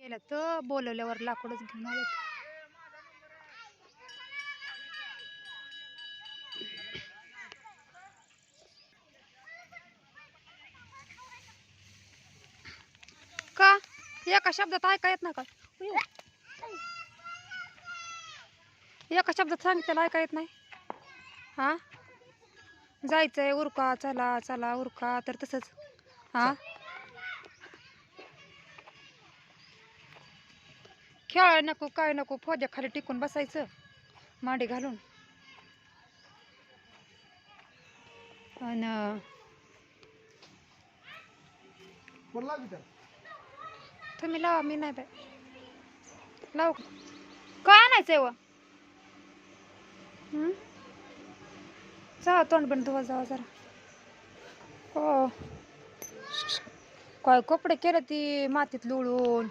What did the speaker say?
गेल्या तर बोलवल्यावर लाकूडच घेऊन आलेत का? एका शब्दात ऐका येत ना का? एका शब्दात सांगितलं ऐका येत नाही? हा? जायचंय उरका चला चला उरका तर तसंच. हा? खेळाय नको काय नको फोद्या खाली टिकून बसायचं. मांडी घालून. तुम्ही लावा मी नाही बाय लावू? काय आणायचंय व? जा तोंड पण धुवा जावा जरा. हो. काय कपडे केले ती मातीत लुळून?